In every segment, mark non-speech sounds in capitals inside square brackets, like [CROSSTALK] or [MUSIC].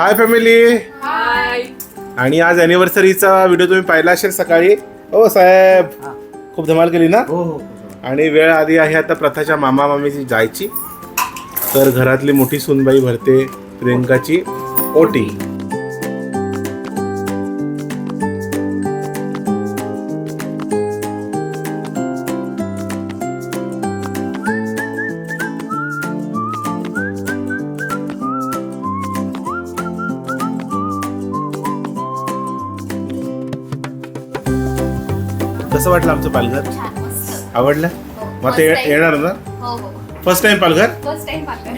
Hi family आणि आज अॅनिव्हर्सरीचा video तुम्ही पाहिला असेल सकाळी. हो साहेब. खूप धमाल केली ना? हो हो आणि वेळ आली आहे आता प्रथाच्या मामा मामीची जायची. तर घरातली मोठी सुनबाई भरते प्रियंकाची ओटी. कसं वाटलं आमचं पालघर? आवडलं? मग ते ये- येणार ना? हो हो. First time Palghar? First time Palghar.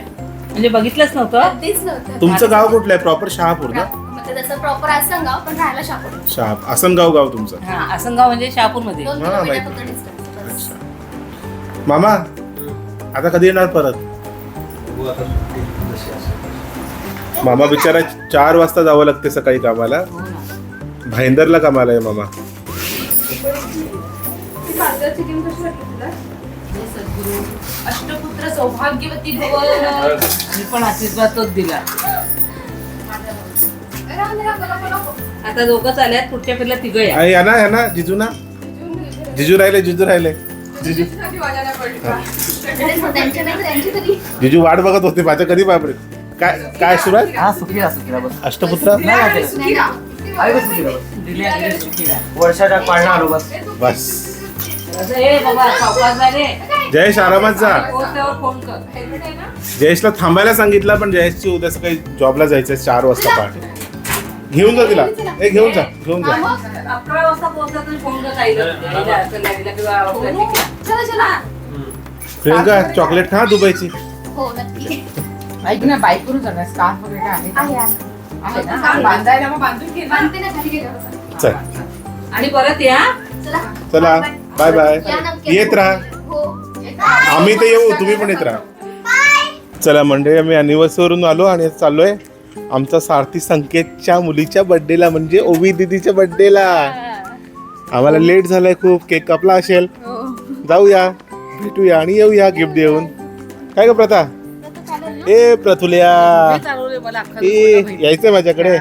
म्हणजे बघितलंच नव्हतं? तुमचं गाव कुठलं आहे? प्रॉपर शहापूर ना? म्हणजे तसं प्रॉपर असं गाव पण राहायला शापूर शहा आसनगाव गाव तुमचं. हा आसनगाव म्हणजे शहापूरमध्ये दोन हा, किलोमीटर माहिती. फक्त distance. अच्छा. मामा आता कधी येणार परत? बघू आता सुट्टी जशी असेल. मामा बिचारा चार वाजता जावं लागते सकाळी कामाला. हो. भाईंदरला कामाला आहे मामा. अष्टपुत्र सौभाग्यवती भव. मी पण आशीर्वाद तोच दिला आता दोघं आल्यात पुढच्या फिरला तिघ या. आहे या ना या ना जिजू ना. जिजू राहिले जिजू राहिले. जिजू. त्यांच्या नाही त्यांची तरी जिजू वाट बघत होते माझ्या कधी बापरे. काय काय सुरू आहे हा बस. अष्टपुत्र? आहे बस दिल्या. वर्षाच्या पाळणा आलो बस. बस. जयेश आरामात जा. कर. जयेशला थांबायला सांगितलं पण जयेशची उद्या सकाळी जॉबला जायचंय चार वाजता पहाटे. घेऊन जा तिला. ए घेऊन जा घेऊन जा. अकरा वाजता पोहोचला चला प्रियंका चॉकलेट खा दुबईची. हो नक्की. ऐक ना बाईक करून जाणार स्कार्फ वगैरे आहे का? आहे आहे. आहे ना? बांधायला मग बांधून घे ना. बांधते ना खाली गेल्यावर चल. आणि परत या. चला. चला. Bye bye. येत राहा. हो. आम्ही तर येऊ तुम्ही पण येत राहा. चला मंडळी आम्ही अनिव्हर्सरीवरून आलो आणि चाललोय आमचा सारथी संकेतच्या मुलीच्या बर्थडेला म्हणजे ओवी दिदीच्या बर्थडेला आम्हाला लेट झालाय खूप. केक कापला असेल. जाऊया भेटूया आणि येऊया गिफ्ट देऊन. काय ग प्रथा? ए प्रथुल्या. हे ए यायचंय माझ्याकडे.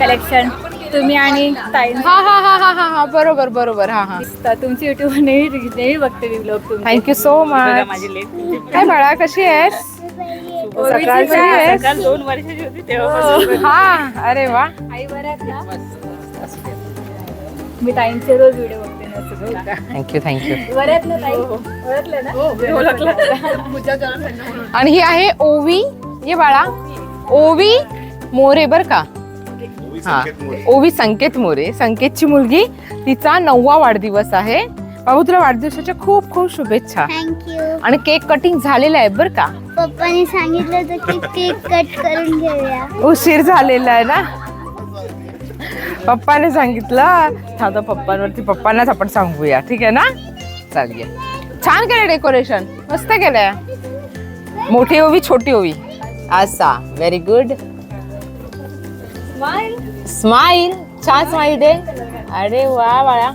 कलेक्शन तुम्ही आणि ताई. हा हा हा हा हा हा बरोबर बरोबर. हा हा. तर तुमची युट्यूब नेहमी नेहमी बघते मी ब्लॉग तुमचे. थँक्यू सो मच माझी काय बाळा कशी आहेस? सकाळची आहेस? सकाळ दोन वर्षाची होती तेव्हा हा. अरे वा. आई आहेत ना मी ताईंचे रोज व्हिडिओ बघते ना सगळं. थँक्यू थँक्यू बऱ्या आहेत ना ताई? ओळखलं ना? आणि ही आहे ओवी. ये बाळा. ओवी मोरे बर का? हा. ओवी संकेत मोरे. संकेतची मुलगी तिचा नववा वाढदिवस आहे. बाबू तुला वाढदिवसाच्या खूप खूप शुभेच्छा. थँक्यू आणि केक कटिंग झालेलं आहे बर का? पप्पाने सांगितलं होतं की केक कट करून घेऊया. उशीर झालेला आहे ना? पप्पाने सांगितलं. थांबा पप्पांवरती पप्पांनाच आपण सांगूया. ठीक आहे ना? चालूया छान केलं डेकोरेशन. मस्त केलंय. मोठी ओवी छोटी ओवी. असा व्हेरी गुड स्माइल छान स्माइल दे अरे वा बाळा.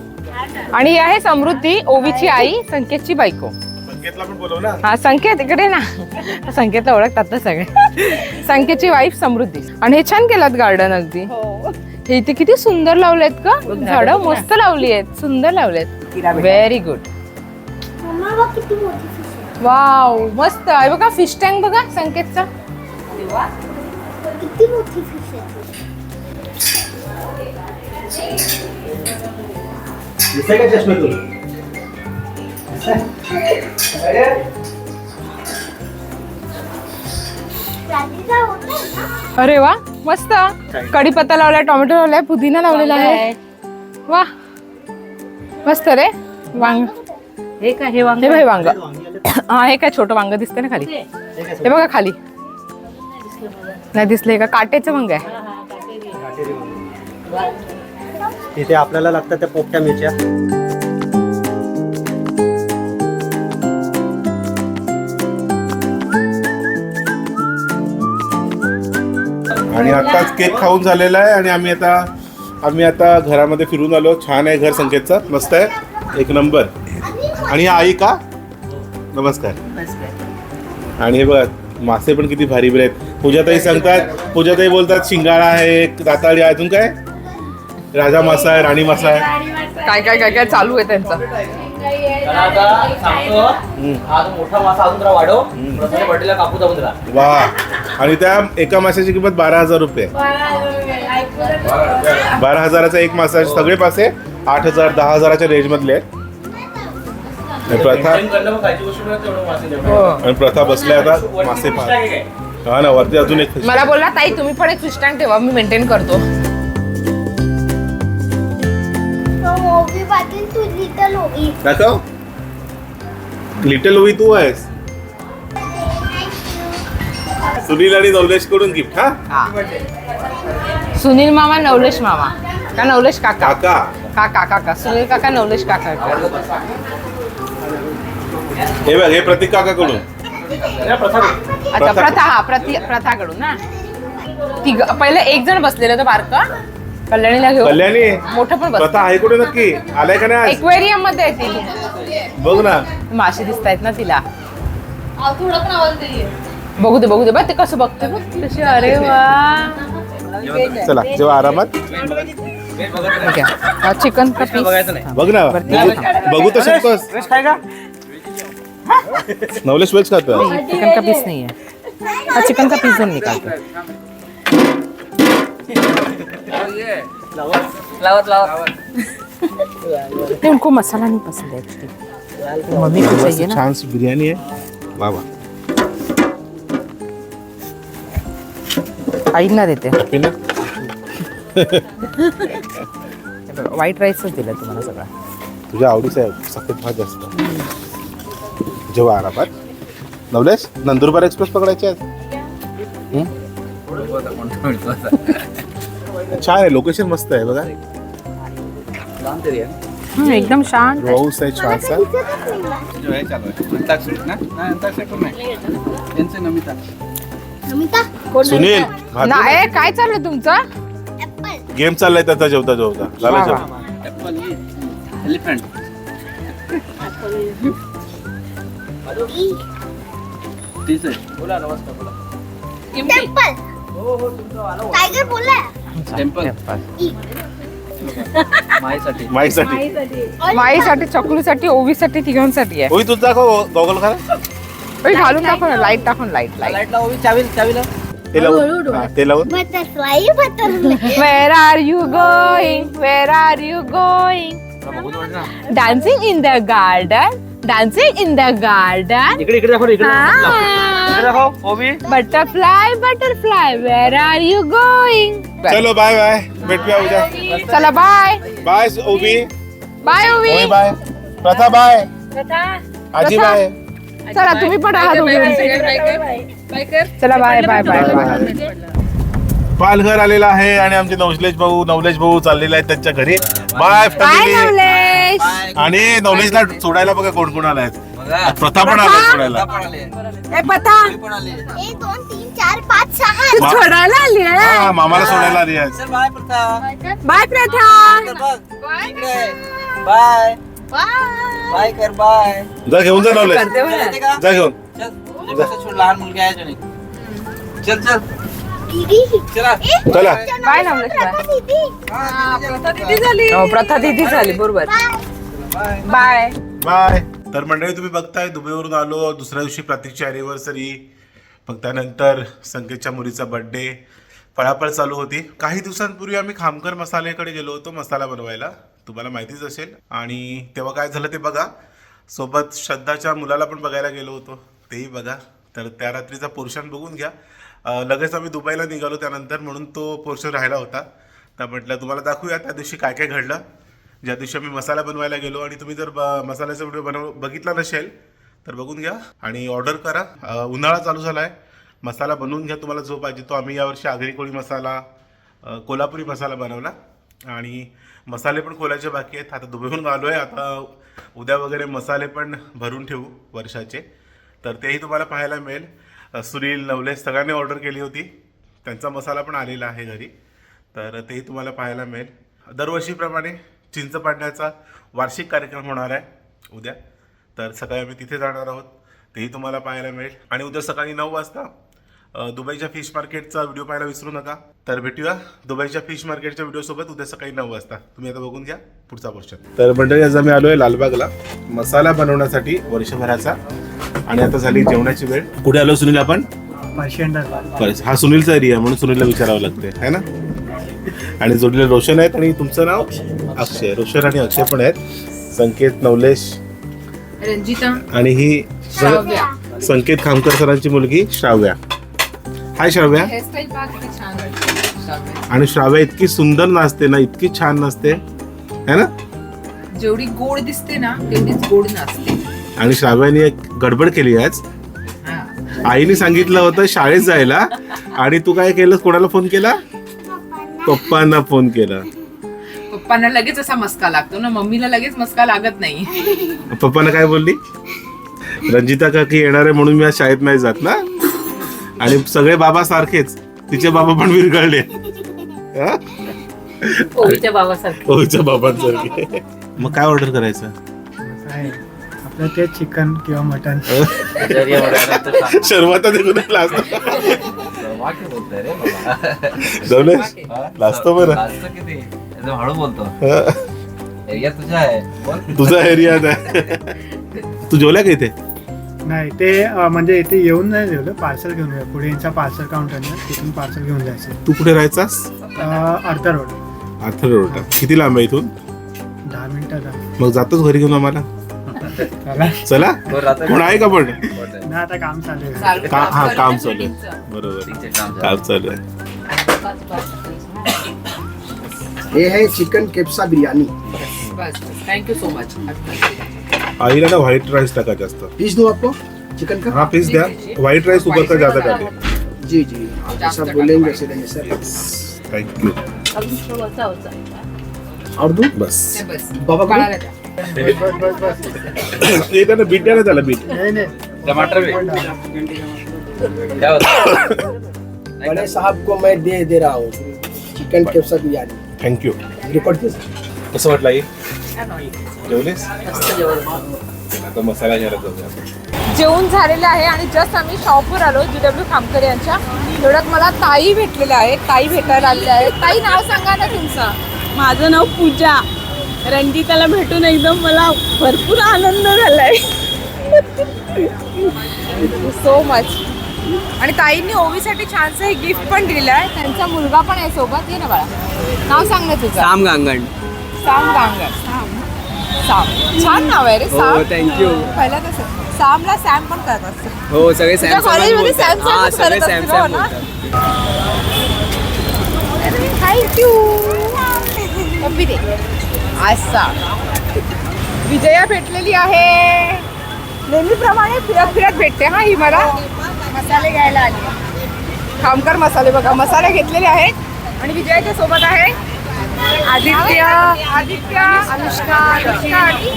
आणि ही आहे समृद्धी ओवीची आई संकेतची बायको. संकेतला पण बोलव ना. हा संकेत इकडे ना. संकेतला ओळखतात ना सगळे. संकेतची वाईफ समृद्धी. आणि हे छान केलात गार्डन अगदी. हे. इथे किती सुंदर लावलेत का झाडं मस्त लावली आहेत सुंदर लावलेत. Very good. वाव मस्त. आहे बघा फिश टँक बघा संकेतचा. किती मोठी. दिसतंय का चष्मे तुला अरे वा मस्त. कढीपत्ता लावलाय टोमॅटो लावलाय पुदिना लावलेला आहे. वा. मस्त रे. वांग. हे का हे वांग? हे भाई वांग. हा हे काय छोटं वांग दिसतंय ना खाली? हे बघा खाली. नाही दिसले का? काटेचं वांग आहे. तिथे आपल्याला लागतात त्या पोपट्या मिरच्या. आणि आताच केक खाऊन झालेला आहे आणि आम्ही आता आम्ही आता घरामध्ये फिरून आलो. छान आहे घर संकेतचं. मस्त आहे. एक नंबर. आणि आई का? नमस्कार. आणि हे बघा मासे पण किती भारी भारी आहेत. पूजाताई सांगतात पूजाताई बोलतात शिंगाळा आहे दाताळी अजून काय? राजा मासा आहे राणी मासा आहे काय काय काय काय चालू आहे त्यांचं? तर आता सांगतो हा जो मोठा मासा अजून जरा वाढव. प्रथम बर्थडेला कापू जाऊन जरा वा. आणि त्या एका माशाची किंमत बारा हजार रुपये. बारा हजाराचा एक मासा सगळे मासे आठ हजार दहा हजाराच्या रेंज मधले आहेत. आणि प्रथा Maintain करणं पण खायची गोष्ट नाही, तेवढं मासे जेवण. आणि प्रथा बसल्या आता वरती मासे fish पाहत. हा ना वरती अजून एक fish मला बोलला ताई तुम्ही पण एक फिश टँक ठेवा मी मेंटेन करतो. पाटील तू लिटल ओवी दाखव लिटल ओवी तू आहेस. सुनील आणि नवलेशकडून गिफ्ट हा? सुनील मामा नवलेश मामा. का नवलेश काका? काका. काका काका. सुनील काका नवलेश काका हे बघ हे प्रतीक काका कडून या प्रथा बघ. अच्छा प्रथा. प्रथा हा प्रति प्रथाकडून ना ती पहिले एक जण बसलेलं होतं बारक. कल्याणीला कल्याणी? मोठं पण बस. आहे कुठे नक्की? आलाय का नाही आज? एक्वेरियममध्ये आहे ती. बघ ना. मासे दिसत आहेत ना तिला. अहो, थोडं पण आवाज नाहीये. बघू दे बघू दे. बघ ते कसं बघते? बघ कशी अरे वा. चला जेव्हा आरामात. चिकन का पीस बघायचं नाही बघ ना. बघू- बघू तर शकतोस नवलेश वेज खातो चिकन का पीस नहीं है हाँ चिकन का पीस हम निकालते हैं। लावत. लावत उनको मसाला नहीं पसंद है एक्चुअली मम्मी को चाहिए ना? छान बिर्याणी आहे वा वा आईला देते ना? व्हाईट राईसच दिलं तुम्हाला सगळं. तुझ्या आवडीचं आहे. सफेद भात जास्त. जेव्हा आरामात. नवलेश नंदुरबार एक्सप्रेस पकडायची आहे हं? छान आहे लोकेशन मस्त आहे बघा. हम्म, एकदम शांत आहे. पाऊस आहे छानसा नमिता सुनील ना ए काय चाललं तुमचं? ऍपल गेम चाललाय त्याचा जेवता जेवता. झालं जेवण. टेम्पल टायगर बोलला [LAUGHS] माईसाठी. माईसाठी. चकुलीसाठी ओवीसाठी तिघांसाठी आहे. होई तुझं दाखव गॉगल खा ओय, घालून दाखव ना लाइट टाकून लाइट लाइट ते लावून हा, ते लावून butterfly butterfly where are you going where are you going dancing in the garden dancing in the garden इकडे इकडे दाखव इकडे दाखव. इकडे दाखव Ovi. Butterfly butterfly where are you going चलो बाय बाय भेटूया उद्या. चला बाय बाय ओबी बाय ओवी. ओवी बाय प्रथा बाय आजी बाय चला तुम्ही पण आहात उभी. चला bye bye bye bye Palghar आलेला आहे आणि आमचे नवलेश भाऊ नवलेश भाऊ चाललेले आहेत त्यांच्या घरी. बाय बाय फॅमिली नवलेश आणि नवलेशला सोडायला बघा कोण कोण आलाय. प्रथा पण आलाय सोडायला. ए पता एक दोन तीन चार पाच सहा. तू सोडायला आली आहे? हा मामाला सोडायला आली आहे. Bye Pratha. Bye bye bye कर बाय जा घेऊन जा नवलेश जा घेऊन. चल लहान मुलगी आहे चल चला. चला. बाय बाय दीदी. हो प्रथा दिदी झाली. बरोबर. बाय. बाय. तर मंडळी तुम्ही बघताय दुबईवरून आलो. दुसऱ्या दिवशी प्रतीकची अॅनिव्हर्सरी मग त्यानंतर संकेतच्या मुलीचा बर्थडे पळापळ चालू होती. काही दिवसांपूर्वी आम्ही खामकर मसाल्याकडे गेलो होतो मसाला बनवायला. तुम्हाला माहितीच असेल. आणि तेव्हा काय झालं ते बघा. सोबत श्रद्धाच्या मुलाला पण बघायला गेलो होतो. तेही बघा. तर त्या रात्रीचा पोर्शन बघून घ्या. लगेच आम्ही दुबईला निघालो त्यानंतर म्हणून तो पोर्शन राहिला होता. तर म्हटलं तुम्हाला दाखवूया त्या दिवशी काय काय घडलं. ज्या दिवशी आम्ही मसाला बनवायला गेलो आणि तुम्ही जर ब- मसाल्याचा व्हिडिओ बनव बघितला नसेल तर बघून घ्या आणि ऑर्डर करा. उन्हाळा चालू झाला आहे मसाला बनवून घ्या तुम्हाला जो पाहिजे तो. आम्ही यावर्षी आगरी कोळी मसाला कोल्हापुरी मसाला बनवला. आणि मसाले पण खोलायचे बाकी आहेत. आता दुबईहून आलो आहे आता उद्या वगैरे मसाले पण भरून ठेवू वर्षाचे. तर तेही तुम्हाला पाहायला मिळेल. सुनील नवले सगळ्यांनी ऑर्डर केली होती. त्यांचा मसाला पण आलेला आहे घरी. तर तेही तुम्हाला पाहायला मिळेल. दरवर्षीप्रमाणे चिंच पाडण्याचा वार्षिक कार्यक्रम होणार आहे उद्या. तर सकाळी आम्ही तिथे जाणार आहोत. तेही तुम्हाला पाहायला मिळेल. आणि उद्या सकाळी नऊ वाजता दुबईच्या फिश मार्केटचा व्हिडिओ पाहायला विसरू नका. तर भेटूया दुबईच्या फिश मार्केटच्या व्हिडिओ सोबत. उद्या सकाळी नऊ वाजता. तुम्ही आता बघून घ्या पुढचा पोर्शन तर मंडळी आज आम्ही आलोय लालबागला. मसाला बनवण्यासाठी वर्षभराचा. आणि आता झाली जेवणाची वेळ. कुठे आलो सुनील आपण? हा सुनीलचा एरिया म्हणून सुनीलला विचारावं लागते है ना? आणि जोडीला रोशन आहेत आणि तुमचं नाव? अक्षय. रोशन आणि अक्षय पण आहेत. संकेत नवलेश. रंजिता आणि ही श्राव्या. संकेत खामकर सरांची मुलगी श्राव्या. हाय श्राव्या. हेअरस्टाईल पहा किती छान वाटते. श्राव्या. आणि श्राव्या इतकी सुंदर नाचते ना इतकी छान नाचते. है ना? जेवढी गोड दिसते ना तेवढीच गोड नसते आणि श्राव्याने एक गडबड केली आज. आईने सांगितलं होतं शाळेत जायला. आणि तू काय केलं? कोणाला फोन केला? पप्पांना फोन केला. पप्पांना लगेच असा मस्का लागतो ना मम्मीला लगेच मस्का लागत नाही. पप्पांना काय बोलली? रंजिता काकी येणार आहे म्हणून मी आज शाळेत नाही जात ना? आणि सगळे बाबा सारखेच तिचे बाबा पण विरघळले. हा? ओळीच्या बाबासारखं. ओळीच्या बाबांसारखे. मग काय ऑर्डर करायचं? आहे आपलं ते चिकन किंवा मटन. शर्माता देखून हा? लाजतो बरं. हळू बोलतो. एरिया तुझा आहे. तुझा एरिया आहे. [LAUGHS] तू जेवल्या का इथे? नाही ते अं, म्हणजे इथे येऊन नाही जेवलं पार्सल घेऊन या पुढे यांचा पार्सल काउंटर तिथून पार्सल घेऊन जायचं तू कुठे राहायचास? अं, अर्धा रोड आर्थर रोड किती लांब आहे इथून? दहा मिनिटात मग जातोच घरी घेऊन आम्हाला? चला. कोण आहे का पण. ना आता काम चालू आहे. चालू का हा काम चालू आहे. बरोबर. ठीक आहे, काम झालं. काम चालू आहे. है चिकन केप्सा बिरयानी बस थँक्यू सो मच आईला ना व्हाईट राईस टाका जास्त. पीस दूँ आपको? चिकन का? हाँ प्लीज द्या. व्हाईट राईस ऊपर का ज्यादा डाले जी जी. आप जैसा बोलेंगे वैसे देंगे सर. थँक्यू और दूँ बस. बस. बाबा को. हे त्यानं बीट द्या ना त्याला बीट. नाही नाही. टमाटर भी क्या होता? [COUGHS] बड़े साहब को मैं दे दे रहा हूँ। Chicken kabsa biryani thank you record कसं वाटलं आई? जेवलीस? आता मसाला घ्यायला जाऊया. आपण. जेवण झालेलं आहे आणि जस्ट आम्ही शॉपवर आलो जी डब्ल्यू खामकर यांच्या. एवढ्यात मला ताई भेटलेल्या आहेत ताई भेटायला आलेल्या आहेत. ताई नाव सांगा ना तुमचं. माझं नाव पूजा. रंजिताला भेटून एकदम मला भरपूर आनंद झालाय. सो मच आणि ताईंनी ओवीसाठी छानसं हे गिफ्ट पण दिलेलं आहे. त्यांचा मुलगा पण आहे सोबत. ये ना बाळा. नाव सांग ना तुझं. राम गांगण. साम गांगर. साम. छान नाव आहे रे हो साम. थँक्यू पहिला कसं सामला सॅम पण करत असते. हो सगळे तुझ्या सॅमसंग कॉलेजमध्ये सॅम हा सगळे करत सॅम असतील, हो ना? बोलतात. थँक्यू कॉपी दे असा विजया भेटलेली आहे. नेहमीप्रमाणे फिरत फिरत भेटते हा ही मला. मसाले घ्यायला आली. खामकर मसाले बघा. मसाले घेतलेले आहेत. आणि विजयाच्या सोबत आहे. आदित्य आदित्य अनुष्का अनुष्का आणि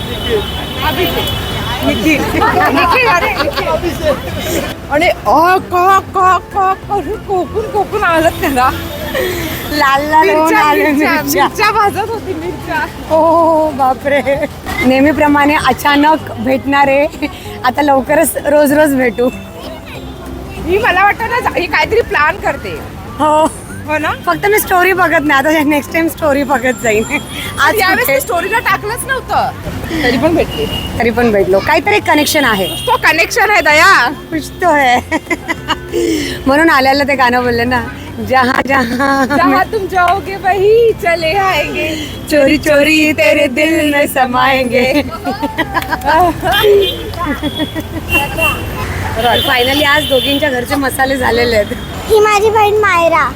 अभिषेक. निखिल निखिल. अरे. आणि अ क क क करून कोकून कोकून आलं त्याला. लाल लाल होऊन मिरच्या आले मिरच्या. मिरच्या. मिरच्या भाजत होती मिरच्या. हो बापरे. नेहमीप्रमाणे अचानक भेटणारे. आता लवकरच रोज रोज भेटू. ही मला वाटतं ना ही काहीतरी प्लॅन करते. हो. हो ना फक्त मी स्टोरी बघत नाही. आता नेक्स्ट टाइम स्टोरी बघत जाईन. आज यावेळेस? स्टोरीला टाकलंच नव्हतं. तरी पण भेटली. तरी पण भेटलो. काहीतरी कनेक्शन आहे. तो कनेक्शन आहे दया. कुछ तो है म्हणून आल्याला ते गाणं बोलले ना जहा जहा. जहाँ तुम जाओगे वही चले आएंगे. चोरी चोरी तेरे दिल में समाएंगे. [LAUGHS] फायनली आज दोघींच्या घरचे मसाले झालेले आहेत. ही माझी बहीण मायरा.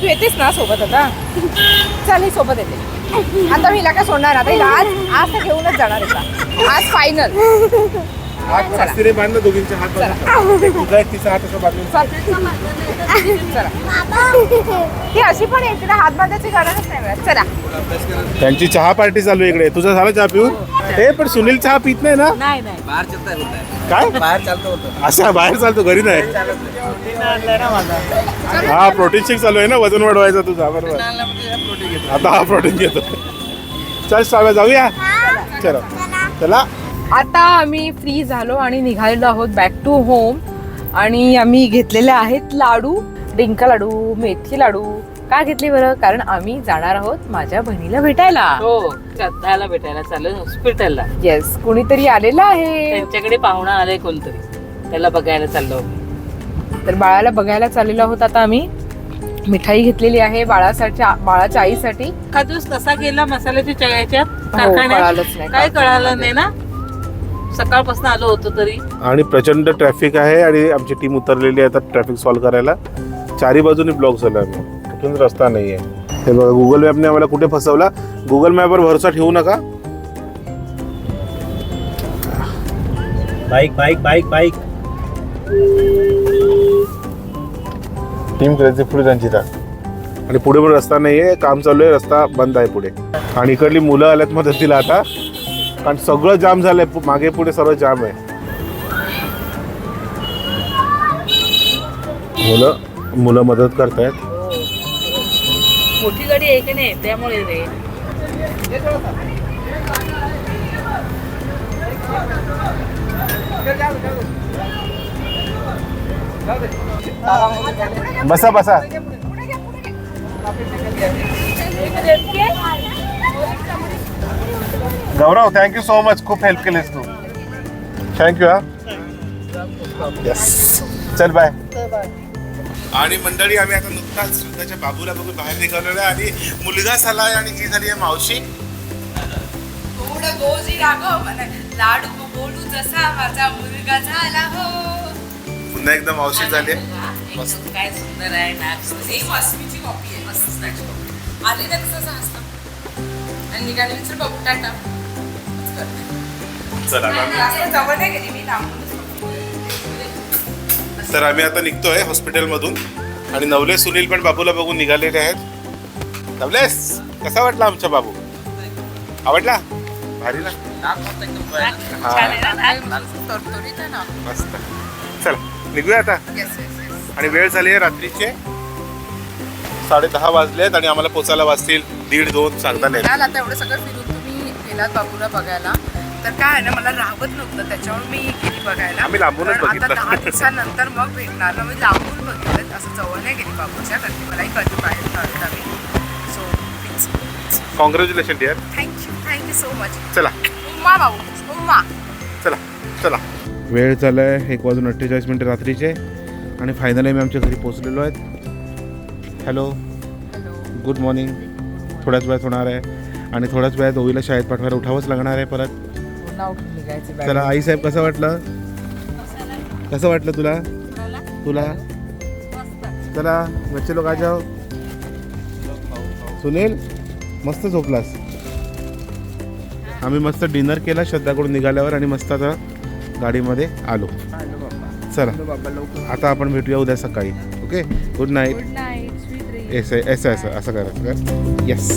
तू येतेस ना सोबत आता? चल ही सोबत येते. आता मी हिला काय सोडणार? आता हिला आज आज तर घेऊनच जाणार आता आज फायनल अस्थिरे बांधलं दोघींचे हात बांधून. तुझा एक तिचा हात असं बांधून. चला. ही अशी पण आहे तिला हात बांधायची गरजच नाही मिळत चला. त्यांची चहा पार्टी चालू आहे इकडे. तुझा झाला चहा पिऊन? हे पण सुनील चहा पित नाही ना? नाही नाही. बाहेर चलता काय? बाहेर चालतो होतं असा बाहेर चालतो घरी नाही. हा प्रोटीन शेक चालू आहे ना? वजन वाढवायचा तुझा बरोबर. आता हा प्रोटीन घेतो. चल श्राव्या जाऊया. चला. चला. आता आम्ही फ्री झालो आणि निघालेलो आहोत बॅक टू होम आणि आम्ही घेतलेले आहेत लाडू डिंका लाडू मेथी लाडू. का घेतले बरं? कारण आम्ही जाणार आहोत माझ्या बहिणीला भेटायला. हो श्रद्धाला भेटायला चालू हॉस्पिटलला येस कुणीतरी आलेलं आहे. त्यांच्याकडे पाहुणा आलाय कोणतरी. त्याला बघायला चाललो तर बाळाला बघायला चाललेलो आहोत आता आम्ही. मिठाई घेतलेली आहे बाळासाठी बाळाच्या आईसाठी. दिवस कसा गेला मसाल्याच्या हो, कारखान्यात. काय कळालं नाही ना? सकाळपासून आलो होतो तरी. आणि प्रचंड ट्रॅफिक आहे आणि आमची टीम उतरलेली आहे आता ट्रॅफिक सॉल्व्ह करायला. चारी बाजूनी ब्लॉक झाला आम्ही. कुठून रस्ता नाही आहे हे बघा गुगल मॅपने आम्हाला कुठे फसवला? गुगल मॅपवर भरोसा ठेवू नका. Bike bike bike bike team करायची पुढे त्यांची तर आणि पुढे पण रस्ता नाही आहे काम चालू आहे रस्ता बंद आहे पुढे. आणि इकडली मुलं आल्यात मदतीला आता. कारण सगळं जाम झालंय. पु- मागे पुढे सर्व जाम आहे. मुलं मुलं मदत करतायत. मोठी गाडी आहे की नाही? त्यामुळे रे. बसा बसा. Gaurav thank you so much खूप हेल्प केलीस तू. थँक्यू हा. येस चल बाय आणि मंडळी आम्ही आता नुकताच श्रद्धाच्या बाबूला बघून बाहेर निघालेलो आहे आणि मुलगा झालाय आणि ही झाली आहे मावशी. लाडू बोलू जसा माझा मुलगा झाला हो. पुन्हा एकदा मावशी झाली. मस्त. काय सुंदर आहे ना सेम अस्मीची कॉपी आहे मस्त. आले ना आणि निघाले विचार बघू टाटा. चला आता जास्त जवळ नाही गेली मी लांबूनच तर आम्ही आता निघतोय हॉस्पिटलमधून. आणि नवले सुनील पण बाबूला बघून निघालेले आहेत. नवलेस कसा वाटला आमचा बाबू? आवडला? भारी ना? मस्त. चल निघूया आता. आणि वेळ झाली आहे रात्रीचे. साडे दहा वाजलेत आणि आम्हाला पोचायला वाजतील दीड दोन सांगता नाही गेलात बाबूला बघायला. तर काय आहे ना मला राहवत नव्हतं त्याच्यावर मी गेली बघायला. आम्ही लांबूनच तर बघितलं. आता दहा दिवसानंतर मग भेटणार ना मी लांबून बघितलं. असं जवळ नाही गेली बाबूच्या कारण की मलाही कधी बाहेर काढत आम्ही so please congratulation dear thank you thank you so much चला. उम्मा बाबू उम्मा चला चला. वेळ झाला आहे एक वाजून अठ्ठेचाळीस मिनटं रात्रीचे. आणि फायनली आम्ही आमच्या घरी पोचलेलो आहेत हॅलो गुड मॉर्निंग थोड्याच वेळात होणार आहे. आणि थोड्याच वेळात ओवीला शाळेत पाठवायला उठावंच लागणार आहे परत. चला आई साहेब कसं वाटलं? कसं वाटलं तुला? तुला? चला बच्चे लोक आ जाओ. सुनील मस्त झोपलास. आम्ही मस्त डिनर केला श्रद्धाकडून निघाल्यावर आणि मस्त आता गाडीमध्ये आलो. चला आता आपण भेटूया उद्या सकाळी. ओके? गुड नाईट एस एस असं असं करायचं. येस